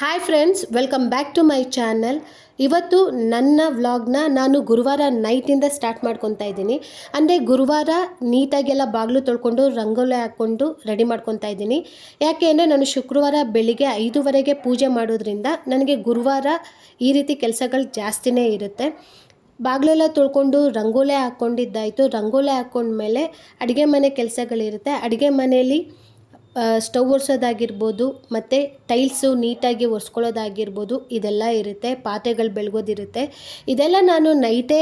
Hi friends welcome back to my channel ಇವತ್ತು ನನ್ನ ವ್ಲಾಗ್ನ ನಾನು ಗುರುವಾರ ನೈಟಿಂದ ಸ್ಟಾರ್ಟ್ ಮಾಡ್ಕೊತಾ ಇದ್ದೀನಿ. ಅಂದರೆ ಗುರುವಾರ ನೀಟಾಗೆಲ್ಲ ಬಾಗಿಲು ತೊಳ್ಕೊಂಡು, ರಂಗೋಲಿ ಹಾಕ್ಕೊಂಡು ರೆಡಿ ಮಾಡ್ಕೊತಾ ಇದ್ದೀನಿ. ಯಾಕೆ ಅಂದರೆ ನಾನು ಶುಕ್ರವಾರ ಬೆಳಿಗ್ಗೆ ಐದುವರೆಗೆ ಪೂಜೆ ಮಾಡೋದ್ರಿಂದ ನನಗೆ ಗುರುವಾರ ಈ ರೀತಿ ಕೆಲಸಗಳು ಜಾಸ್ತಿನೇ ಇರುತ್ತೆ. ಬಾಗಿಲೆಲ್ಲ ತೊಳ್ಕೊಂಡು ರಂಗೋಲೆ ಹಾಕ್ಕೊಂಡಿದ್ದಾಯಿತು. ರಂಗೋಲೆ ಹಾಕ್ಕೊಂಡ್ಮೇಲೆ ಅಡುಗೆ ಮನೆ ಕೆಲಸಗಳಿರುತ್ತೆ. ಅಡುಗೆ ಮನೆಯಲ್ಲಿ ಸ್ಟವ್ ಒರೆಸೋದಾಗಿರ್ಬೋದು ಮತ್ತು ಟೈಲ್ಸು ನೀಟಾಗಿ ಒರೆಸ್ಕೊಳ್ಳೋದಾಗಿರ್ಬೋದು ಇದೆಲ್ಲ ಇರುತ್ತೆ, ಪಾತ್ರೆಗಳು ಬೆಳಗೋದಿರುತ್ತೆ. ಇದೆಲ್ಲ ನಾನು ನೈಟೇ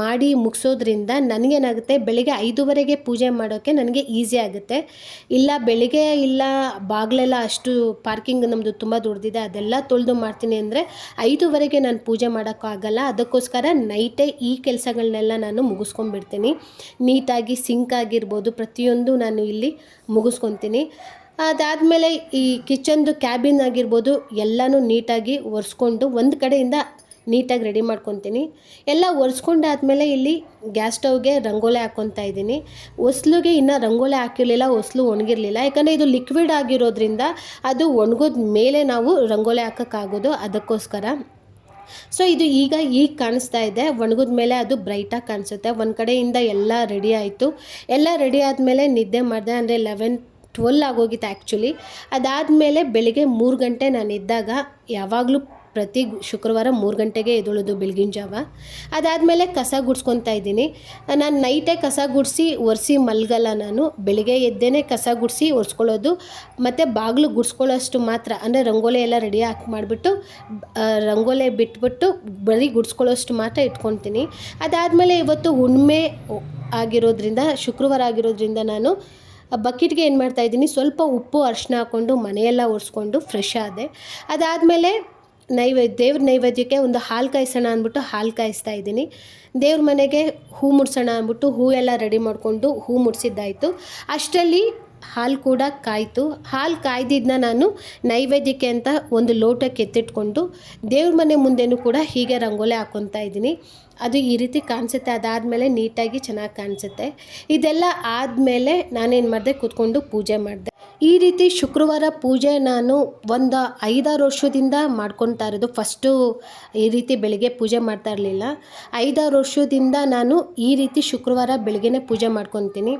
ಮಾಡಿ ಮುಗಿಸೋದ್ರಿಂದ ನನಗೇನಾಗುತ್ತೆ, ಬೆಳಿಗ್ಗೆ ಐದುವರೆಗೆ ಪೂಜೆ ಮಾಡೋಕ್ಕೆ ನನಗೆ ಈಸಿ ಆಗುತ್ತೆ. ಇಲ್ಲ, ಬೆಳಿಗ್ಗೆ ಇಲ್ಲ, ಬಾಗಿಲೆಲ್ಲ ಅಷ್ಟು ಪಾರ್ಕಿಂಗ್ ನಮ್ಮದು ತುಂಬ ದೊಡ್ಡದಿದೆ ಅದೆಲ್ಲ ತೊಳೆದು ಮಾಡ್ತೀನಿ ಅಂದರೆ ಐದುವರೆಗೆ ನಾನು ಪೂಜೆ ಮಾಡೋಕ್ಕಾಗಲ್ಲ ಅದಕ್ಕೋಸ್ಕರ ನೈಟೇ ಈ ಕೆಲಸಗಳನ್ನೆಲ್ಲ ನಾನು ಮುಗಿಸ್ಕೊಂಡ್ಬಿಡ್ತೀನಿ. ನೀಟಾಗಿ ಸಿಂಕ್ ಆಗಿರ್ಬೋದು, ಪ್ರತಿಯೊಂದು ನಾನು ಇಲ್ಲಿ ಮುಗಿಸ್ಕೊತೀನಿ. ಅದಾದಮೇಲೆ ಈ ಕಿಚನ್ದು ಕ್ಯಾಬಿನ್ ಆಗಿರ್ಬೋದು ಎಲ್ಲನೂ ನೀಟಾಗಿ ಒರೆಸ್ಕೊಂಡು ಒಂದು ಕಡೆಯಿಂದ ನೀಟಾಗಿ ರೆಡಿ ಮಾಡ್ಕೊತೀನಿ. ಎಲ್ಲ ಒರೆಸ್ಕೊಂಡಾದ್ಮೇಲೆ ಇಲ್ಲಿ ಗ್ಯಾಸ್ ಸ್ಟವ್ಗೆ ರಂಗೋಲೆ ಹಾಕ್ಕೊತಾ ಇದ್ದೀನಿ. ಹೊಸ್ಲಿಗೆ ಇನ್ನೂ ರಂಗೋಲೆ ಹಾಕಿರಲಿಲ್ಲ ಹೊಸ್ಲು ಒಣಗಿರಲಿಲ್ಲ. ಯಾಕಂದರೆ ಇದು ಲಿಕ್ವಿಡ್ ಆಗಿರೋದ್ರಿಂದ ಅದು ಒಣಗೋದ ಮೇಲೆ ನಾವು ರಂಗೋಲೆ ಹಾಕೋಕ್ಕಾಗೋದು ಅದಕ್ಕೋಸ್ಕರ. ಸೊ ಇದು ಈಗ ಈಗ ಕಾಣಿಸ್ತಾ ಇದೆ. ಒಣಗಿದ ಮೇಲೆ ಅದು ಬ್ರೈಟಾಗಿ ಕಾಣಿಸುತ್ತೆ. ಒಂದು ಕಡೆಯಿಂದ ಎಲ್ಲ ರೆಡಿ ಆಯಿತು. ಎಲ್ಲ ರೆಡಿ ಆದಮೇಲೆ ನಿದ್ದೆ ಮಾಡಿದೆ ಅಂದರೆ ಲೆವೆನ್ ಟ್ವೆಲ್ ಆಗೋಗಿತ್ತು ಆ್ಯಕ್ಚುಲಿ ಅದಾದಮೇಲೆ ಬೆಳಿಗ್ಗೆ ಮೂರು ಗಂಟೆ ನಾನು ಇದ್ದಾಗ ಯಾವಾಗಲೂ ಪ್ರತಿ ಶುಕ್ರವಾರ ಮೂರು ಗಂಟೆಗೆ ಎದುಳೋದು ಬೆಳಗಿನ ಜಾವ. ಅದಾದಮೇಲೆ ಕಸ ಗುಡ್ಸ್ಕೊತಾ ಇದ್ದೀನಿ. ನಾನು ನೈಟೇ ಕಸ ಗುಡಿಸಿ ಒರೆಸಿ ಮಲ್ಗಲ್ಲ ನಾನು. ಬೆಳಿಗ್ಗೆ ಎದ್ದೇನೆ ಕಸ ಗುಡಿಸಿ ಒರೆಸ್ಕೊಳ್ಳೋದು. ಮತ್ತು ಬಾಗಿಲು ಗುಡಿಸ್ಕೊಳ್ಳೋಷ್ಟು ಮಾತ್ರ, ಅಂದರೆ ರಂಗೋಲಿ ಎಲ್ಲ ರೆಡಿ ಹಾಕಿ ಮಾಡಿಬಿಟ್ಟು ರಂಗೋಲೆ ಬಿಟ್ಬಿಟ್ಟು ಬರೀ ಗುಡ್ಸ್ಕೊಳ್ಳೋಷ್ಟು ಮಾತ್ರ ಇಟ್ಕೊತೀನಿ. ಅದಾದಮೇಲೆ ಇವತ್ತು ಹುಣ್ಣಿಮೆ ಆಗಿರೋದ್ರಿಂದ, ಶುಕ್ರವಾರ ಆಗಿರೋದ್ರಿಂದ ನಾನು ಬಕೆಟ್ಗೆ ಏನು ಮಾಡ್ತಾಯಿದ್ದೀನಿ ಸ್ವಲ್ಪ ಉಪ್ಪು ಅರಿಶಿನ ಹಾಕ್ಕೊಂಡು ಮನೆಯೆಲ್ಲ ಒರೆಸ್ಕೊಂಡು ಫ್ರೆಶ್ ಆದೆ. ಅದಾದಮೇಲೆ ನೈವೇದ್ಯ ದೇವ್ರ ನೈವೇದ್ಯಕ್ಕೆ ಒಂದು ಹಾಲು ಕಾಯಿಸೋಣ ಅಂದ್ಬಿಟ್ಟು ಹಾಲು ಕಾಯಿಸ್ತಾ ಇದ್ದೀನಿ. ದೇವ್ರ ಮನೆಗೆ ಹೂ ಮುಡ್ಸೋಣ ಅಂದ್ಬಿಟ್ಟು ಹೂ ಎಲ್ಲ ರೆಡಿ ಮಾಡಿಕೊಂಡು ಹೂ ಮುಡಿಸಿದ್ದಾಯಿತು. ಅಷ್ಟರಲ್ಲಿ ಹಾಲು ಕೂಡ ಕಾಯಿತು. ಹಾಲು ಕಾಯ್ದಿದ್ದನ್ನ ನಾನು ನೈವೇದ್ಯಕ್ಕೆ ಅಂತ ಒಂದು ಲೋಟಕ್ಕೆ ಎತ್ತಿಟ್ಕೊಂಡು ದೇವ್ರ ಮನೆ ಮುಂದೆನೂ ಕೂಡ ಹೀಗೆ ರಂಗೋಲಿ ಹಾಕ್ಕೊತಾ ಇದ್ದೀನಿ. ಅದು ಈ ರೀತಿ ಕಾಣಿಸುತ್ತೆ, ಅದಾದಮೇಲೆ ನೀಟಾಗಿ ಚೆನ್ನಾಗಿ ಕಾಣಿಸುತ್ತೆ. ಇದೆಲ್ಲ ಆದಮೇಲೆ ನಾನೇನು ಮಾಡಿದೆ, ಕೂತ್ಕೊಂಡು ಪೂಜೆ ಮಾಡಿದೆ. ಈ ರೀತಿ ಶುಕ್ರವಾರ ಪೂಜೆ ನಾನು ಒಂದು ಐದಾರು ವರ್ಷದಿಂದ ಮಾಡ್ಕೊತಾ ಇರೋದು. ಫಸ್ಟು ಈ ರೀತಿ ಬೆಳಗ್ಗೆ ಪೂಜೆ ಮಾಡ್ತಾ ಇರಲಿಲ್ಲ. ಐದಾರು ವರ್ಷದಿಂದ ನಾನು ಈ ರೀತಿ ಶುಕ್ರವಾರ ಬೆಳಗ್ಗೆನೇ ಪೂಜೆ ಮಾಡ್ಕೊತೀನಿ.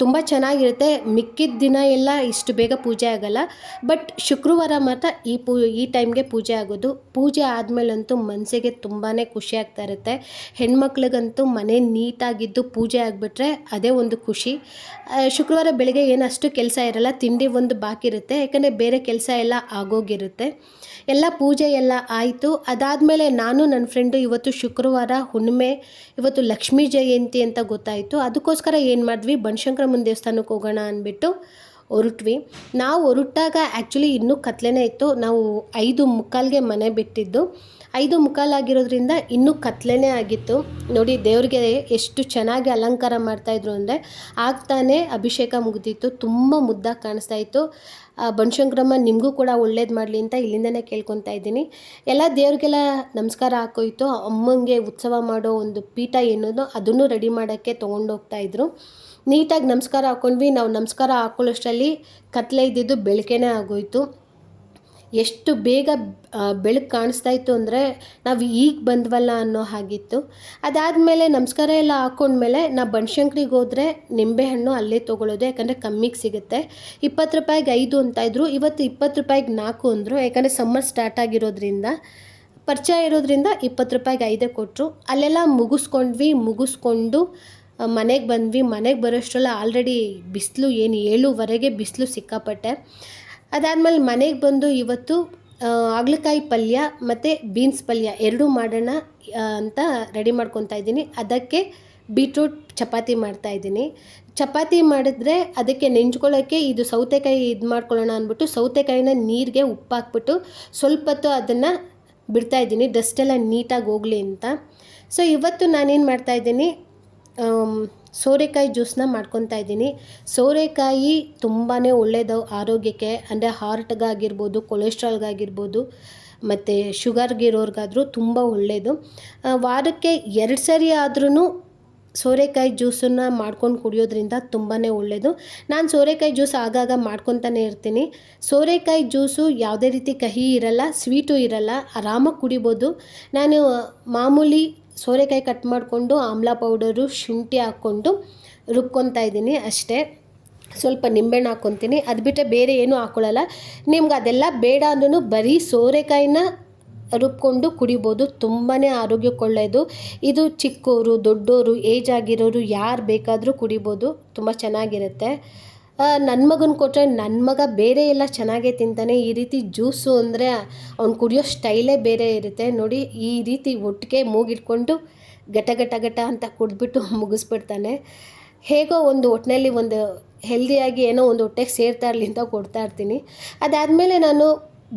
ತುಂಬ ಚೆನ್ನಾಗಿರುತ್ತೆ. ಮಿಕ್ಕಿದ ದಿನ ಎಲ್ಲ ಇಷ್ಟು ಬೇಗ ಪೂಜೆ ಆಗೋಲ್ಲ. ಬಟ್ ಶುಕ್ರವಾರ ಮಾತ್ರ ಈ ಪೂ, ಈ ಟೈಮ್ಗೆ ಪೂಜೆ ಆಗೋದು. ಪೂಜೆ ಆದಮೇಲಂತೂ ಮನಸ್ಸಿಗೆ ತುಂಬಾ ಖುಷಿ ಆಗ್ತಾ ಇರುತ್ತೆ. ಹೆಣ್ಮಕ್ಳಿಗಂತೂ ಮನೆ ನೀಟಾಗಿದ್ದು ಪೂಜೆ ಆಗಿಬಿಟ್ರೆ ಅದೇ ಒಂದು ಖುಷಿ. ಶುಕ್ರವಾರ ಬೆಳಗ್ಗೆ ಏನಷ್ಟು ಕೆಲಸ ಇರಲ್ಲ, ತಿಂಡಿ ಒಂದು ಬಾಕಿ ಇರುತ್ತೆ. ಯಾಕಂದರೆ ಬೇರೆ ಕೆಲಸ ಎಲ್ಲ ಆಗೋಗಿರುತ್ತೆ. ಎಲ್ಲ ಪೂಜೆ ಎಲ್ಲ ಆಯಿತು. ಅದಾದಮೇಲೆ ನಾನು, ನನ್ನ ಫ್ರೆಂಡು ಇವತ್ತು ಶುಕ್ರವಾರ ಹುಣ್ಣಿಮೆ, ಇವತ್ತು ಲಕ್ಷ್ಮೀ ಜಯಂತಿ ಅಂತ ಗೊತ್ತಾಯಿತು. ಅದಕ್ಕೋಸ್ಕರ ಏನು ಮಾಡಿದ್ವಿ? ಬನಶಂಕರಮ್ಮನ ದೇವಸ್ಥಾನಕ್ಕೆ ಹೋಗೋಣ ಅಂದ್ಬಿಟ್ಟು ಹೊರಟ್ವಿ. ನಾವು ಹೊರಟಾಗ ಆ್ಯಕ್ಚುಲಿ ಇನ್ನೂ ಕತ್ಲೆನೇ ಇತ್ತು. ನಾವು ಐದು ಮುಕ್ಕಾಲ್ಗೆ ಮನೆ ಬಿಟ್ಟಿದ್ದು. ಐದು ಮುಕ್ಕಾಲಾಗಿರೋದ್ರಿಂದ ಇನ್ನೂ ಕತ್ಲೆನೇ ಆಗಿತ್ತು. ನೋಡಿ, ದೇವ್ರಿಗೆ ಎಷ್ಟು ಚೆನ್ನಾಗಿ ಅಲಂಕಾರ ಮಾಡ್ತಾಯಿದ್ರು ಅಂದರೆ ಆಗ್ತಾನೆ ಅಭಿಷೇಕ ಮುಗಿದಿತ್ತು. ತುಂಬ ಮುದ್ದಾಗಿ ಕಾಣಿಸ್ತಾ ಇತ್ತು. ಬನಶಂಕರಮ್ಮ, ನಿಮಗೂ ಕೂಡ ಒಳ್ಳೇದು ಮಾಡಲಿ ಅಂತ ಇಲ್ಲಿಂದನೇ ಕೇಳ್ಕೊತಾ ಇದ್ದೀನಿ. ಎಲ್ಲ ದೇವ್ರಿಗೆಲ್ಲ ನಮಸ್ಕಾರ ಹಾಕೋಯ್ತು. ಅಮ್ಮಂಗೆ ಉತ್ಸವ ಮಾಡೋ ಒಂದು ಪೀಠ ಏನೋದು ಅದನ್ನು ರೆಡಿ ಮಾಡೋಕ್ಕೆ ತೊಗೊಂಡೋಗ್ತಾ ಇದ್ರು. ನೀಟಾಗಿ ನಮಸ್ಕಾರ ಹಾಕ್ಕೊಂಡ್ವಿ ನಾವು ನಮಸ್ಕಾರ ಹಾಕ್ಕೊಳ್ಳೋಷ್ಟರಲ್ಲಿ ಕತ್ಲೆ ಇದ್ದಿದ್ದು ಬೆಳಕೇನೆ ಆಗೋಯ್ತು. ಎಷ್ಟು ಬೇಗ ಬೆಳಕು ಕಾಣಿಸ್ತಾ ಇತ್ತು ಅಂದರೆ ನಾವು ಈಗ ಬಂದ್ವಲ್ಲ ಅನ್ನೋ ಹಾಗಿತ್ತು. ಅದಾದಮೇಲೆ ನಮಸ್ಕಾರ ಎಲ್ಲ ಹಾಕ್ಕೊಂಡ್ಮೇಲೆ ನಾ ಬನಶಂಕರಿಗೆ ಹೋದರೆ ನಿಂಬೆಹಣ್ಣು ಅಲ್ಲೇ ತೊಗೊಳ್ಳೋದು, ಯಾಕಂದರೆ ಕಮ್ಮಿಗೆ ಸಿಗುತ್ತೆ. ಇಪ್ಪತ್ತು ರೂಪಾಯಿಗೆ ಐದು ಅಂತ ಇದ್ರು, ಇವತ್ತು ಇಪ್ಪತ್ತು ರೂಪಾಯಿಗೆ ನಾಲ್ಕು ಅಂದರು, ಯಾಕಂದರೆ ಸಮ್ಮರ್ ಸ್ಟಾರ್ಟ್ ಆಗಿರೋದ್ರಿಂದ, ಪರಿಚಯ ಇರೋದ್ರಿಂದ ಇಪ್ಪತ್ತು ರೂಪಾಯಿಗೆ ಐದೇ ಕೊಟ್ಟರು ಅಲ್ಲೆಲ್ಲ ಮುಗಿಸ್ಕೊಂಡ್ವಿ, ಮುಗಿಸ್ಕೊಂಡು ಮನೆಗೆ ಬಂದ್ವಿ. ಮನೆಗೆ ಬರೋಷ್ಟರಲ್ಲಿ ಆಲ್ರೆಡಿ ಬಿಸಿಲು ಏನು ಏಳುವರೆಗೆ ಬಿಸಿಲು ಸಿಕ್ಕಾಪಟ್ಟೆ. ಅದಾದಮೇಲೆ ಮನೆಗೆ ಬಂದು ಇವತ್ತು ಹಾಗಲಕಾಯಿ ಪಲ್ಯ ಮತ್ತು ಬೀನ್ಸ್ ಪಲ್ಯ ಎರಡೂ ಮಾಡೋಣ ಅಂತ ರೆಡಿ ಮಾಡ್ಕೊತಾ ಇದ್ದೀನಿ. ಅದಕ್ಕೆ ಬೀಟ್ರೂಟ್ ಚಪಾತಿ ಮಾಡ್ತಾಯಿದ್ದೀನಿ ಚಪಾತಿ ಮಾಡಿದ್ರೆ ಅದಕ್ಕೆ ನೆಂಚ್ಕೊಳ್ಳೋಕ್ಕೆ ಇದು ಸೌತೆಕಾಯಿ ಇದು ಮಾಡ್ಕೊಳ್ಳೋಣ ಅಂದ್ಬಿಟ್ಟು ಸೌತೆಕಾಯಿನ ನೀರಿಗೆ ಉಪ್ಪು ಹಾಕ್ಬಿಟ್ಟು ಸ್ವಲ್ಪ ಹೊತ್ತು ಅದನ್ನು ಬಿಡ್ತಾಯಿದ್ದೀನಿ ಡಸ್ಟೆಲ್ಲ ನೀಟಾಗಿ ಹೋಗಲಿ ಅಂತ. ಸೊ ಇವತ್ತು ನಾನೇನು ಮಾಡ್ತಾಯಿದ್ದೀನಿ ಸೋರೆಕಾಯಿ ಜ್ಯೂಸನ್ನ ಮಾಡ್ಕೊತಾ ಇದ್ದೀನಿ. ಸೋರೆಕಾಯಿ ತುಂಬಾ ಒಳ್ಳೆಯದು ಆರೋಗ್ಯಕ್ಕೆ, ಅಂದರೆ ಹಾರ್ಟ್ಗಾಗಿರ್ಬೋದು, ಕೊಲೆಸ್ಟ್ರಾಲ್ಗಾಗಿರ್ಬೋದು, ಮತ್ತು ಶುಗರ್ಗಿರೋರ್ಗಾದರೂ ತುಂಬ ಒಳ್ಳೆಯದು ವಾರಕ್ಕೆ ಎರಡು ಸರಿ ಆದ್ರೂ ಸೋರೆಕಾಯಿ ಜ್ಯೂಸನ್ನು ಮಾಡ್ಕೊಂಡು ಕುಡಿಯೋದ್ರಿಂದ ತುಂಬಾ ಒಳ್ಳೆಯದು ನಾನು ಸೋರೆಕಾಯಿ ಜ್ಯೂಸ್ ಆಗಾಗ ಮಾಡ್ಕೊತಾನೆ ಇರ್ತೀನಿ. ಸೋರೆಕಾಯಿ ಜ್ಯೂಸು ಯಾವುದೇ ರೀತಿ ಕಹಿ ಇರಲ್ಲ, ಸ್ವೀಟು ಇರಲ್ಲ, ಆರಾಮಾಗಿ ಕುಡಿಬೋದು. ನಾನು ಮಾಮೂಲಿ ಸೋರೆಕಾಯಿ ಕಟ್ ಮಾಡಿಕೊಂಡು ಆಮ್ಲ ಪೌಡರು, ಶುಂಠಿ ಹಾಕ್ಕೊಂಡು ರುಬ್ಕೊತಾ ಇದ್ದೀನಿ ಅಷ್ಟೇ. ಸ್ವಲ್ಪ ನಿಂಬೆಹಣ್ಣು ಹಾಕ್ಕೊತೀನಿ. ಅದು ಬಿಟ್ಟರೆ ಬೇರೆ ಏನೂ ಹಾಕ್ಕೊಳ್ಳಲ್ಲ ನಿಮ್ಗೆ ಅದೆಲ್ಲ ಬೇಡ ಅಂದ್ರೂ ಬರೀ ಸೋರೆಕಾಯಿನ ರುಬ್ಕೊಂಡು ಕುಡಿಬೋದು. ತುಂಬಾ ಆರೋಗ್ಯಕ್ಕೆ ಒಳ್ಳೆಯದು ಇದು ಚಿಕ್ಕವರು ದೊಡ್ಡೋರು, ಏಜ್ ಆಗಿರೋರು ಯಾರು ಬೇಕಾದರೂ ಕುಡಿಬೋದು. ತುಂಬ ಚೆನ್ನಾಗಿರುತ್ತೆ. ನನ್ನ ಮಗನ ಕೊಟ್ಟರೆ ನನ್ನ ಮಗ ಬೇರೆ ಎಲ್ಲ ಚೆನ್ನಾಗೇ ತಿಂತಾನೆ. ಈ ರೀತಿ ಜ್ಯೂಸು ಅಂದರೆ ಅವ್ನು ಕುಡಿಯೋ ಸ್ಟೈಲೇ ಬೇರೆ ಇರುತ್ತೆ. ನೋಡಿ, ಈ ರೀತಿ ಒಟ್ಟಿಗೆ ಮೂಗಿಟ್ಕೊಂಡು ಗಟ ಗಟ ಗಟ ಅಂತ ಕುಡಿದ್ಬಿಟ್ಟು ಮುಗಿಸ್ಬಿಡ್ತಾನೆ. ಹೇಗೋ ಒಂದು ಒಟ್ಟಿನಲ್ಲಿ ಒಂದು ಹೆಲ್ದಿಯಾಗಿ ಏನೋ ಒಂದು ಹೊಟ್ಟೆಗೆ ಸೇರ್ತಾ ಇರಲಿ ಅಂತ ಕೊಡ್ತಾ ಇರ್ತೀನಿ. ಅದಾದಮೇಲೆ ನಾನು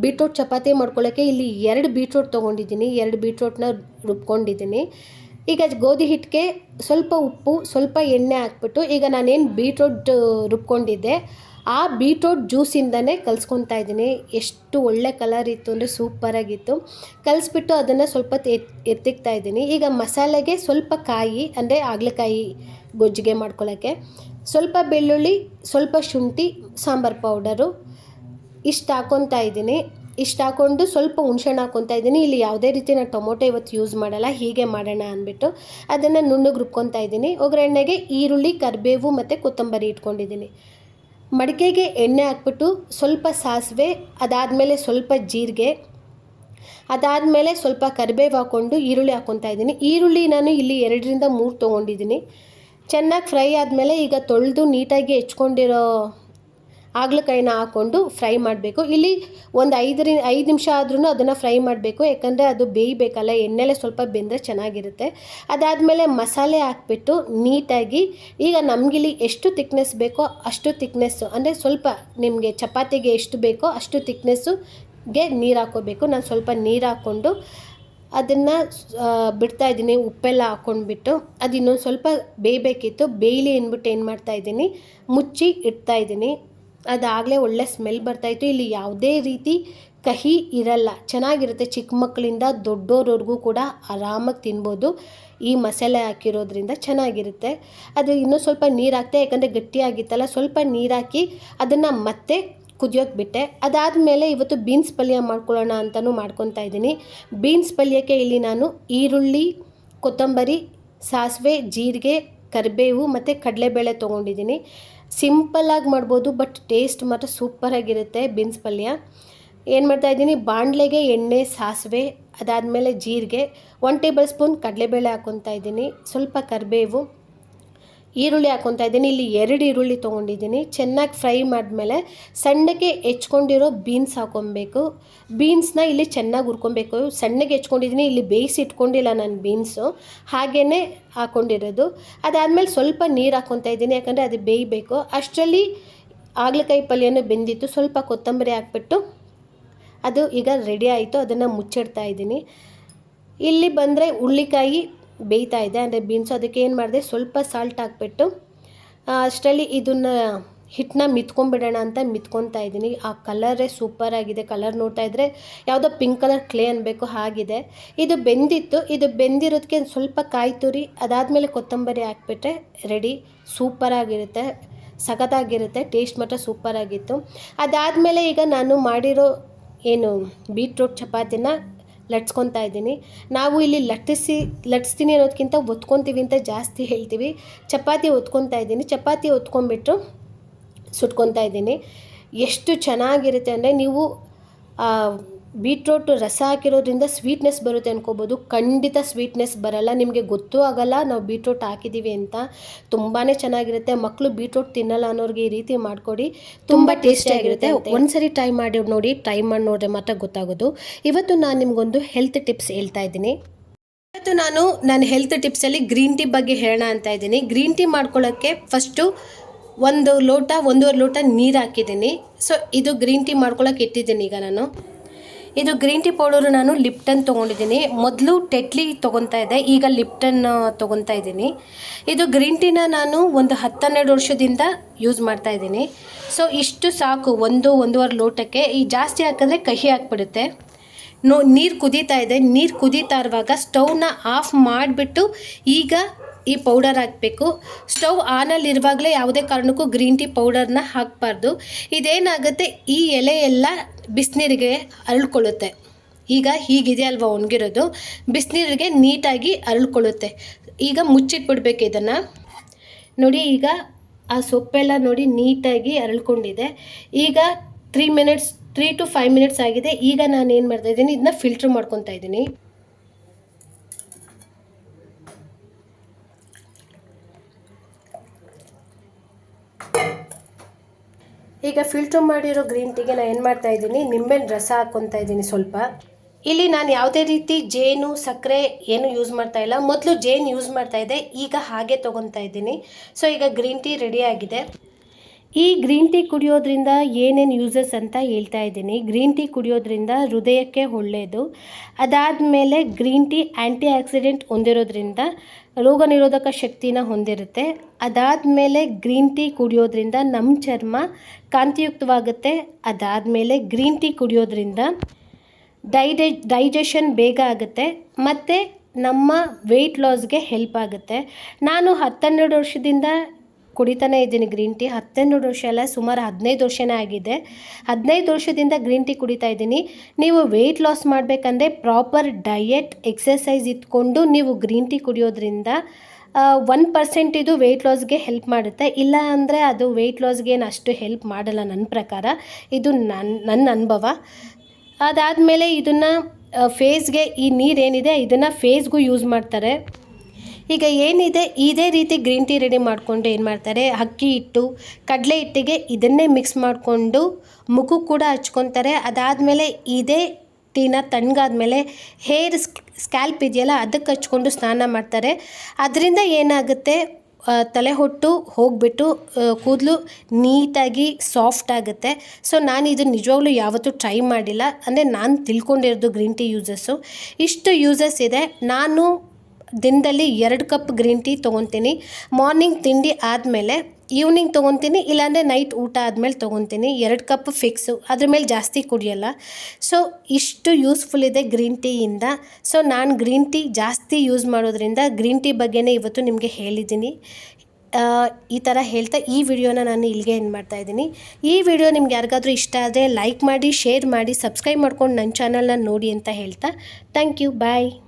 ಬೀಟ್ರೋಟ್ ಚಪಾತಿ ಮಾಡ್ಕೊಳ್ಳೋಕ್ಕೆ ಇಲ್ಲಿ ಎರಡು ಬೀಟ್ರೋಟ್ ತೊಗೊಂಡಿದ್ದೀನಿ. ಎರಡು ಬೀಟ್ರೋಟ್ನ ರುಬ್ಕೊಂಡಿದ್ದೀನಿ. ಈಗ ಗೋಧಿ ಹಿಟ್ಟಿಗೆ ಸ್ವಲ್ಪ ಉಪ್ಪು, ಸ್ವಲ್ಪ ಎಣ್ಣೆ ಹಾಕ್ಬಿಟ್ಟು ಈಗ ನಾನೇನು ಬೀಟ್ರೋಟ್ ರುಬ್ಕೊಂಡಿದ್ದೆ. ಆ ಬೀಟ್ರೋಟ್ ಜ್ಯೂಸಿಂದನೇ ಕಲಿಸ್ಕೊತಾ ಇದ್ದೀನಿ. ಎಷ್ಟು ಒಳ್ಳೆ ಕಲರ್ ಇತ್ತು ಅಂದರೆ ಸೂಪರಾಗಿತ್ತು ಕಲಿಸ್ಬಿಟ್ಟು ಅದನ್ನು ಸ್ವಲ್ಪ ಎತ್ ಎತ್ತಿಕ್ತಾ ಇದ್ದೀನಿ. ಈಗ ಮಸಾಲೆಗೆ ಸ್ವಲ್ಪ ಕಾಯಿ, ಅಂದರೆ ಆಗ್ಲಕಾಯಿ ಗೊಜ್ಜಿಗೆ ಮಾಡ್ಕೊಳ್ಳೋಕ್ಕೆ ಸ್ವಲ್ಪ ಬೆಳ್ಳುಳ್ಳಿ, ಸ್ವಲ್ಪ ಶುಂಠಿ, ಸಾಂಬಾರು ಪೌಡರು ಇಷ್ಟು ಹಾಕ್ಕೊತಾ ಇದ್ದೀನಿ. ಇಷ್ಟು ಹಾಕ್ಕೊಂಡು ಸ್ವಲ್ಪ ಹುಣ್ಸೆಹಣ್ಣು ಹಾಕ್ಕೊತಾ ಇದ್ದೀನಿ. ಇಲ್ಲಿ ಯಾವುದೇ ರೀತಿ ನಾನು ಟೊಮೊಟೊ ಇವತ್ತು ಯೂಸ್ ಮಾಡಲ್ಲ, ಹೀಗೆ ಮಾಡೋಣ ಅಂದ್ಬಿಟ್ಟು ಅದನ್ನು ನುಣ್ಣಗೆ ರುಬ್ಕೊತಾ ಇದ್ದೀನಿ. ಒಗ್ಗರಣೆಗೆ ಈರುಳ್ಳಿ, ಕರಿಬೇವು ಮತ್ತು ಕೊತ್ತಂಬರಿ ಇಟ್ಕೊಂಡಿದ್ದೀನಿ. ಮಡಿಕೆಗೆ ಎಣ್ಣೆ ಹಾಕ್ಬಿಟ್ಟು ಸ್ವಲ್ಪ ಸಾಸಿವೆ, ಅದಾದಮೇಲೆ ಸ್ವಲ್ಪ ಜೀರಿಗೆ, ಅದಾದಮೇಲೆ ಸ್ವಲ್ಪ ಕರಿಬೇವು ಹಾಕ್ಕೊಂಡು ಈರುಳ್ಳಿ ಹಾಕ್ಕೊತಾ ಇದ್ದೀನಿ. ಈರುಳ್ಳಿ ನಾನು ಇಲ್ಲಿ ಎರಡರಿಂದ ಮೂರು ತೊಗೊಂಡಿದ್ದೀನಿ. ಚೆನ್ನಾಗಿ ಫ್ರೈ ಆದಮೇಲೆ ಈಗ ತೊಳೆದು ನೀಟಾಗಿ ಹೆಚ್ಕೊಂಡಿರೋ ಆಗ್ಲಕಾಯಿನ ಹಾಕ್ಕೊಂಡು ಫ್ರೈ ಮಾಡಬೇಕು. ಇಲ್ಲಿ ಒಂದು ಐದರಿಂದ ಐದು ನಿಮಿಷ ಆದ್ರೂ ಅದನ್ನು ಫ್ರೈ ಮಾಡಬೇಕು. ಯಾಕಂದರೆ ಅದು ಬೇಯಬೇಕಲ್ಲ, ಎಣ್ಣೆಲೆ ಸ್ವಲ್ಪ ಬೆಂದರೆ ಚೆನ್ನಾಗಿರುತ್ತೆ. ಅದಾದಮೇಲೆ ಮಸಾಲೆ ಹಾಕ್ಬಿಟ್ಟು ನೀಟಾಗಿ, ಈಗ ನಮಗಿಲ್ಲಿ ಎಷ್ಟು ತಿಕ್ನೆಸ್ ಬೇಕೋ ಅಷ್ಟು ತಿಕ್ನೆಸ್ಸು ಅಂದರೆ ಸ್ವಲ್ಪ ನಿಮಗೆ ಚಪಾತಿಗೆ ಎಷ್ಟು ಬೇಕೋ ಅಷ್ಟು ತಿಕ್ನೆಸ್ಸುಗೆ ನೀರು ಹಾಕೋಬೇಕು. ನಾನು ಸ್ವಲ್ಪ ನೀರು ಹಾಕ್ಕೊಂಡು ಅದನ್ನು ಬಿಡ್ತಾ ಇದ್ದೀನಿ. ಉಪ್ಪೆಲ್ಲ ಹಾಕ್ಕೊಂಡ್ಬಿಟ್ಟು ಅದು ಇನ್ನೊಂದು ಸ್ವಲ್ಪ ಬೇಯಬೇಕಿತ್ತು. ಬೇಯಲಿ ಅಂದ್ಬಿಟ್ಟು ಏನು ಮಾಡ್ತಾಯಿದ್ದೀನಿ ಮುಚ್ಚಿ ಇಡ್ತಾ ಇದ್ದೀನಿ. ಅದಾಗಲೇ ಒಳ್ಳೆ ಸ್ಮೆಲ್ ಬರ್ತಾಯಿತ್ತು ಇಲ್ಲಿ ಯಾವುದೇ ರೀತಿ ಕಹಿ ಇರಲ್ಲ. ಚೆನ್ನಾಗಿರುತ್ತೆ. ಚಿಕ್ಕ ಮಕ್ಕಳಿಂದ ದೊಡ್ಡೋರವ್ರಿಗೂ ಕೂಡ ಆರಾಮಾಗಿ ತಿನ್ಬೋದು. ಈ ಮಸಾಲೆ ಹಾಕಿರೋದ್ರಿಂದ ಚೆನ್ನಾಗಿರುತ್ತೆ. ಅದು ಇನ್ನೂ ಸ್ವಲ್ಪ ನೀರು ಹಾಕ್ತೆ ಯಾಕಂದರೆ ಗಟ್ಟಿಯಾಗಿತ್ತಲ್ಲ, ಸ್ವಲ್ಪ ನೀರು ಹಾಕಿ ಅದನ್ನು ಮತ್ತೆ ಕುದಿಯೋಕೆ ಬಿಟ್ಟೆ. ಅದಾದಮೇಲೆ ಇವತ್ತು ಬೀನ್ಸ್ ಪಲ್ಯ ಮಾಡ್ಕೊಳ್ಳೋಣ ಅಂತಲೂ ಮಾಡ್ಕೊತಾ ಇದ್ದೀನಿ. ಬೀನ್ಸ್ ಪಲ್ಯಕ್ಕೆ ಇಲ್ಲಿ ನಾನು ಈರುಳ್ಳಿ, ಕೊತ್ತಂಬರಿ, ಸಾಸಿವೆ, ಜೀರಿಗೆ, ಕರಿಬೇವು ಮತ್ತು ಕಡಲೆಬೇಳೆ ತೊಗೊಂಡಿದ್ದೀನಿ. ಸಿಂಪಲ್ಲಾಗಿ ಮಾಡ್ಬೋದು, ಬಟ್ ಟೇಸ್ಟ್ ಮಾತ್ರ ಸೂಪರಾಗಿರುತ್ತೆ ಬೀನ್ಸ್ ಪಲ್ಯ. ಏನು ಮಾಡ್ತಾಯಿದ್ದೀನಿ ಬಾಣಲೆಗೆ ಎಣ್ಣೆ, ಸಾಸಿವೆ, ಅದಾದಮೇಲೆ ಜೀರಿಗೆ ಒನ್ ಟೇಬಲ್ ಸ್ಪೂನ್ ಕಡಲೆಬೇಳೆ ಹಾಕ್ಕೊತಾ ಇದ್ದೀನಿ. ಸ್ವಲ್ಪ ಕರಿಬೇವು ಈರುಳ್ಳಿ ಹಾಕೊತಾ ಇದ್ದೀನಿ. ಇಲ್ಲಿ ಎರಡು ಈರುಳ್ಳಿ ತೊಗೊಂಡಿದ್ದೀನಿ. ಚೆನ್ನಾಗಿ ಫ್ರೈ ಮಾಡಿದ್ಮೇಲೆ ಸಣ್ಣಗೆ ಹೆಚ್ಕೊಂಡಿರೋ ಬೀನ್ಸ್ ಹಾಕ್ಕೊಬೇಕು ಬೀನ್ಸ್ನ ಇಲ್ಲಿ ಚೆನ್ನಾಗಿ ಹುರ್ಕೊಬೇಕು. ಸಣ್ಣಗೆ ಹೆಚ್ಕೊಂಡಿದ್ದೀನಿ. ಇಲ್ಲಿ ಬೇಯಿಸಿ ಇಟ್ಕೊಂಡಿಲ್ಲ ನಾನು ಬೀನ್ಸು. ಹಾಗೇ ಹಾಕ್ಕೊಂಡಿರೋದು ಅದಾದಮೇಲೆ ಸ್ವಲ್ಪ ನೀರು ಹಾಕೊತಾ ಇದ್ದೀನಿ. ಯಾಕಂದರೆ ಅದು ಬೇಯಬೇಕು. ಅಷ್ಟರಲ್ಲಿ ಆಗ್ಲಕಾಯಿ ಪಲ್ಯನೂ ಬೆಂದಿತ್ತು. ಸ್ವಲ್ಪ ಕೊತ್ತಂಬರಿ ಹಾಕ್ಬಿಟ್ಟು ಅದು ಈಗ ರೆಡಿ ಆಯಿತು. ಅದನ್ನು ಮುಚ್ಚಿಡ್ತಾ ಇದ್ದೀನಿ. ಇಲ್ಲಿ ಬಂದರೆ ಹುಳ್ಳಿಕಾಯಿ ಬೇಯ್ತಾ ಇದೆ. ಅಂದರೆ ಬೀನ್ಸು ಅದಕ್ಕೆ ಏನು ಮಾಡಿದೆ? ಸ್ವಲ್ಪ ಸಾಲ್ಟ್ ಹಾಕ್ಬಿಟ್ಟು ಅಷ್ಟರಲ್ಲಿ ಇದನ್ನು ಹಿಟ್ಟನ್ನ ಮಿತ್ಕೊಂಡ್ಬಿಡೋಣ ಅಂತ ಮಿತ್ಕೊತಾ ಇದ್ದೀನಿ. ಆ ಕಲರೇ ಸೂಪರಾಗಿದೆ ಕಲರ್ ನೋಡ್ತಾ ಇದ್ದರೆ ಯಾವುದೋ ಪಿಂಕ್ ಕಲರ್ ಕ್ಲೇ ಅನ್ಬೇಕು, ಹಾಗಿದೆ. ಇದು ಬೆಂದಿತ್ತು. ಇದು ಬೆಂದಿರೋದಕ್ಕೆ ಸ್ವಲ್ಪ ಕಾಯಿ ತುರಿ, ಅದಾದಮೇಲೆ ಕೊತ್ತಂಬರಿ ಹಾಕ್ಬಿಟ್ರೆ ರೆಡಿ ಸೂಪರಾಗಿರುತ್ತೆ ಸಖತ್ತಾಗಿರುತ್ತೆ. ಟೇಸ್ಟ್ ಮಾತ್ರ ಸೂಪರಾಗಿತ್ತು ಅದಾದಮೇಲೆ ಈಗ ನಾನು ಮಾಡಿರೋ ಏನು ಬೀಟ್ರೂಟ್ ಚಪಾತಿನ ಲಟ್ಸ್ಕೊತಾ ಇದ್ದೀನಿ. ನಾವು ಇಲ್ಲಿ ಲಟ್ಟಿಸಿ, ಲಟ್ಸ್ತೀನಿ ಅನ್ನೋದಕ್ಕಿಂತ ಒತ್ಕೊತೀವಿ ಅಂತ ಜಾಸ್ತಿ ಹೇಳ್ತೀವಿ. ಚಪಾತಿ ಒತ್ಕೊತಾ ಇದ್ದೀನಿ. ಚಪಾತಿ ಒತ್ಕೊಂಡ್ಬಿಟ್ಟು ಸುಟ್ಕೊತಾ ಇದ್ದೀನಿ. ಎಷ್ಟು ಚೆನ್ನಾಗಿರುತ್ತೆ ಅಂದರೆ ನೀವು ಬೀಟ್ರೋಟ್ ರಸ ಹಾಕಿರೋದ್ರಿಂದ ಸ್ವೀಟ್ನೆಸ್ ಬರುತ್ತೆ ಅನ್ಕೋಬೋದು. ಖಂಡಿತ ಸ್ವೀಟ್ನೆಸ್ ಬರಲ್ಲ. ನಿಮಗೆ ಗೊತ್ತೂ ಆಗಲ್ಲ ನಾವು ಬೀಟ್ರೋಟ್ ಹಾಕಿದ್ದೀವಿ ಅಂತ. ತುಂಬಾ ಚೆನ್ನಾಗಿರುತ್ತೆ. ಮಕ್ಕಳು ಬೀಟ್ರೋಟ್ ತಿನ್ನಲ್ಲ ಅನ್ನೋರಿಗೆ ಈ ರೀತಿ ಮಾಡಿಕೊಡಿ. ತುಂಬ ಟೇಸ್ಟಿಯಾಗಿರುತ್ತೆ ಒಂದ್ಸರಿ ಟ್ರೈ ಮಾಡಿ ನೋಡಿ ಟ್ರೈ ಮಾಡಿ ನೋಡಿದ್ರೆ ಮಾತ್ರ ಗೊತ್ತಾಗೋದು. ಇವತ್ತು ನಾನು ನಿಮಗೊಂದು ಹೆಲ್ತ್ ಟಿಪ್ಸ್ ಹೇಳ್ತಾ ಇದ್ದೀನಿ. ಇವತ್ತು ನಾನು ನನ್ನ ಹೆಲ್ತ್ ಟಿಪ್ಸಲ್ಲಿ ಗ್ರೀನ್ ಟೀ ಬಗ್ಗೆ ಹೇಳೋಣ ಅಂತ ಇದ್ದೀನಿ. ಗ್ರೀನ್ ಟೀ ಮಾಡ್ಕೊಳ್ಳೋಕ್ಕೆ ಫಸ್ಟು ಒಂದು ಲೋಟ ಒಂದೂವರೆ ಲೋಟ ನೀರು ಹಾಕಿದ್ದೀನಿ. ಸೊ ಇದು ಗ್ರೀನ್ ಟೀ ಮಾಡ್ಕೊಳ್ಳೋಕೆ ಇಟ್ಟಿದ್ದೀನಿ ಈಗ ನಾನು. ಇದು ಗ್ರೀನ್ ಟೀ ಪೌಡರು ನಾನು ಲಿಪ್ಟನ್ ತೊಗೊಂಡಿದ್ದೀನಿ. ಮೊದಲು ಟೆಟ್ಲಿ ತೊಗೊತಾ ಇದ್ದೆ, ಈಗ ಲಿಪ್ಟನ್ ತೊಗೊತಾ ಇದ್ದೀನಿ. ಇದು ಗ್ರೀನ್ ಟೀನ ನಾನು ಒಂದು ಹತ್ತನ್ನೆರಡು ವರ್ಷದಿಂದ ಯೂಸ್ ಮಾಡ್ತಾ ಇದ್ದೀನಿ. ಸೊ, ಇಷ್ಟು ಸಾಕು, ಒಂದು, ಒಂದೂವರೆ ಲೋಟಕ್ಕೆ. ಈ ಜಾಸ್ತಿ ಹಾಕಿದ್ರೆ ಕಹಿ ಹಾಕ್ಬಿಡುತ್ತೆ ನೋ, ನೀರು ಕುದೀತಾ ಇದೆ. ನೀರು ಕುದೀತಾ ಇರುವಾಗ ಸ್ಟವ್ನ ಆಫ್ ಮಾಡಿಬಿಟ್ಟು ಈಗ ಈ ಪೌಡರ್ ಹಾಕಬೇಕು. ಸ್ಟವ್ ಆನಲ್ಲಿರುವಾಗಲೇ ಯಾವುದೇ ಕಾರಣಕ್ಕೂ ಗ್ರೀನ್ ಟೀ ಪೌಡರ್ನ ಹಾಕಬಾರ್ದು. ಇದೇನಾಗುತ್ತೆ? ಈ ಎಲೆ ಎಲ್ಲ ಬಿಸಿನೀರಿಗೆ ಅರಳ್ಕೊಳ್ಳುತ್ತೆ. ಈಗ ಹೀಗಿದೆ ಅಲ್ವಾ ಒಣಗಿರೋದು? ಬಿಸಿನೀರಿಗೆ ನೀಟಾಗಿ ಅರಳ್ಕೊಳ್ಳುತ್ತೆ. ಈಗ ಮುಚ್ಚಿಟ್ಬಿಡ್ಬೇಕು ಇದನ್ನು. ನೋಡಿ ಈಗ ಆ ಸೊಪ್ಪೆಲ್ಲ ನೋಡಿ ನೀಟಾಗಿ ಅರಳ್ಕೊಂಡಿದೆ. ಈಗ three minutes three to five minutes ಆಗಿದೆ. ಈಗ ನಾನು ಏನು ಮಾಡ್ತಾ ಇದ್ದೀನಿ? ಇದನ್ನ ಫಿಲ್ಟ್ರ್ ಮಾಡ್ಕೊತಾ ಇದ್ದೀನಿ. ಈಗ ಫಿಲ್ಟರ್ ಮಾಡಿರೋ ಗ್ರೀನ್ ಟೀಗೆ ನಾನು ಏನು ಮಾಡ್ತಾ ಇದ್ದೀನಿ? ನಿಂಬೆನ ರಸ ಹಾಕ್ಕೊತಾ ಇದ್ದೀನಿ ಸ್ವಲ್ಪ. ಇಲ್ಲಿ ನಾನು ಯಾವುದೇ ರೀತಿ ಜೇನು ಸಕ್ಕರೆ ಏನು ಯೂಸ್ ಮಾಡ್ತಾ ಇಲ್ಲ. ಮೊದಲು ಜೇನು ಯೂಸ್ ಮಾಡ್ತಾ ಇದ್ದೆ. ಈಗ ಹಾಗೆ ತೊಗೊತಾ ಇದ್ದೀನಿ. ಸೊ ಈಗ ಗ್ರೀನ್ ಟೀ ರೆಡಿ ಆಗಿದೆ. ಈ ಗ್ರೀನ್ ಟೀ ಕುಡಿಯೋದ್ರಿಂದ ಏನೇನು ಯೂಸಸ್ ಅಂತ ಹೇಳ್ತಾ ಇದ್ದೀನಿ. ಗ್ರೀನ್ ಟೀ ಕುಡಿಯೋದ್ರಿಂದ ಹೃದಯಕ್ಕೆ ಒಳ್ಳೆಯದು ಅದಾದ ಮೇಲೆ ಗ್ರೀನ್ ಟೀ ಆ್ಯಂಟಿ ಆಕ್ಸಿಡೆಂಟ್ ಹೊಂದಿರೋದ್ರಿಂದ ರೋಗ ನಿರೋಧಕ ಶಕ್ತಿನ ಹೊಂದಿರುತ್ತೆ. ಅದಾದಮೇಲೆ ಗ್ರೀನ್ ಟೀ ಕುಡಿಯೋದ್ರಿಂದ ನಮ್ಮ ಚರ್ಮ ಕಾಂತಿಯುಕ್ತವಾಗುತ್ತೆ. ಅದಾದಮೇಲೆ ಗ್ರೀನ್ ಟೀ ಕುಡಿಯೋದ್ರಿಂದ ಡೈಡೆ, ಡೈಜೆಷನ್ ಬೇಗ ಆಗುತ್ತೆ. ಮತ್ತು ನಮ್ಮ ವೆಯ್ಟ್ ಲಾಸ್ಗೆ ಹೆಲ್ಪ್ ಆಗುತ್ತೆ. ನಾನು ಹತ್ತೆರಡು ವರ್ಷದಿಂದ ಕುಡಿತಾನೆ ಇದ್ದೀನಿ ಗ್ರೀನ್ ಟೀ. ಹತ್ತೆರಡು ವರ್ಷ ಅಲ್ಲ, ಸುಮಾರು ಹದಿನೈದು ವರ್ಷನೇ ಆಗಿದೆ. ಹದಿನೈದು ವರ್ಷದಿಂದ ಗ್ರೀನ್ ಟೀ ಕುಡಿತಾ ಇದ್ದೀನಿ. ನೀವು ವೆಯ್ಟ್ ಲಾಸ್ ಮಾಡಬೇಕಂದ್ರೆ ಪ್ರಾಪರ್ ಡಯೆಟ್ ಎಕ್ಸಸೈಸ್ ಇಟ್ಕೊಂಡು ನೀವು ಗ್ರೀನ್ ಟೀ ಕುಡಿಯೋದ್ರಿಂದ ಒನ್ ಪರ್ಸೆಂಟ್ ಇದು ವೆಯ್ಟ್ ಲಾಸ್ಗೆ ಹೆಲ್ಪ್ ಮಾಡುತ್ತೆ. ಇಲ್ಲ ಅಂದರೆ ಅದು ವೆಯ್ಟ್ ಲಾಸ್ಗೆ ಏನು ಅಷ್ಟು ಹೆಲ್ಪ್ ಮಾಡಲ್ಲ ನನ್ನ ಪ್ರಕಾರ. ಇದು ನನ್ನ ನನ್ನ ಅನುಭವ. ಅದಾದಮೇಲೆ ಇದನ್ನು ಫೇಸ್ಗೆ ಈ ನೀರೇನಿದೆ ಇದನ್ನು ಫೇಸ್ಗೂ ಯೂಸ್ ಮಾಡ್ತಾರೆ. ಈಗ ಏನಿದೆ, ಇದೇ ರೀತಿ ಗ್ರೀನ್ ಟೀ ರೆಡಿ ಮಾಡಿಕೊಂಡು ಏನು ಮಾಡ್ತಾರೆ, ಅಕ್ಕಿ ಹಿಟ್ಟು, ಕಡಲೆ ಹಿಟ್ಟಿಗೆ ಇದನ್ನೇ ಮಿಕ್ಸ್ ಮಾಡಿಕೊಂಡು ಮುಖ ಕೂಡ ಹಚ್ಕೊತಾರೆ. ಅದಾದಮೇಲೆ ಇದೇ ಟೀನ ತಣ್ಣಗಾದ್ಮೇಲೆ ಹೇರ್ ಸ್ಕ್ಯಾಲ್ಪ್ ಇದೆಯಲ್ಲ, ಅದಕ್ಕೆ ಹಚ್ಕೊಂಡು ಸ್ನಾನ ಮಾಡ್ತಾರೆ. ಅದರಿಂದ ಏನಾಗುತ್ತೆ ತಲೆ ಹೊಟ್ಟು ಹೋಗ್ಬಿಟ್ಟು ಕೂದಲು ನೀಟಾಗಿ ಸಾಫ್ಟ್ ಆಗುತ್ತೆ. ಸೊ ನಾನು ಇದನ್ನು ನಿಜವಾಗ್ಲೂ ಯಾವತ್ತೂ ಟ್ರೈ ಮಾಡಿಲ್ಲ. ಅಂದರೆ ನಾನು ತಿಳ್ಕೊಂಡಿರೋದು ಗ್ರೀನ್ ಟೀ ಯೂಸಸ್ಸು ಇಷ್ಟು ಯೂಸಸ್ ಇದೆ. ನಾನು ದಿನದಲ್ಲಿ ಎರಡು ಕಪ್ ಗ್ರೀನ್ ಟೀ ತೊಗೊತೀನಿ. ಮಾರ್ನಿಂಗ್ ತಿಂಡಿ ಆದಮೇಲೆ ಈವ್ನಿಂಗ್ ತೊಗೊತೀನಿ, ಇಲ್ಲಾಂದರೆ ನೈಟ್ ಊಟ ಆದಮೇಲೆ ತೊಗೊತೀನಿ. ಎರಡು ಕಪ್ ಫಿಕ್ಸು. ಅದ್ರ ಮೇಲೆ ಜಾಸ್ತಿ ಕುಡಿಯೋಲ್ಲ. ಸೊ, ಇಷ್ಟು ಯೂಸ್ಫುಲ್ ಇದೆ ಗ್ರೀನ್ ಟೀಯಿಂದ. ಸೊ, ನಾನು ಗ್ರೀನ್ ಟೀ ಜಾಸ್ತಿ ಯೂಸ್ ಮಾಡೋದ್ರಿಂದ ಗ್ರೀನ್ ಟೀ ಬಗ್ಗೆನೇ ಇವತ್ತು ನಿಮಗೆ ಹೇಳಿದ್ದೀನಿ. ಈ ಥರ ಹೇಳ್ತಾ ಈ ವಿಡಿಯೋನ ನಾನು ಇಲ್ಲಿಗೆ ಏನು ಮಾಡ್ತಾ ಇದ್ದೀನಿ. ಈ ವಿಡಿಯೋ ನಿಮ್ಗೆ ಯಾರಿಗಾದರೂ ಇಷ್ಟ ಆದರೆ ಲೈಕ್ ಮಾಡಿ, ಶೇರ್ ಮಾಡಿ, ಸಬ್ಸ್ಕ್ರೈಬ್ ಮಾಡ್ಕೊಂಡು ನನ್ನ ಚಾನಲ್ನ ನೋಡಿ ಅಂತ ಹೇಳ್ತಾ. Thank you. ಬಾಯ್.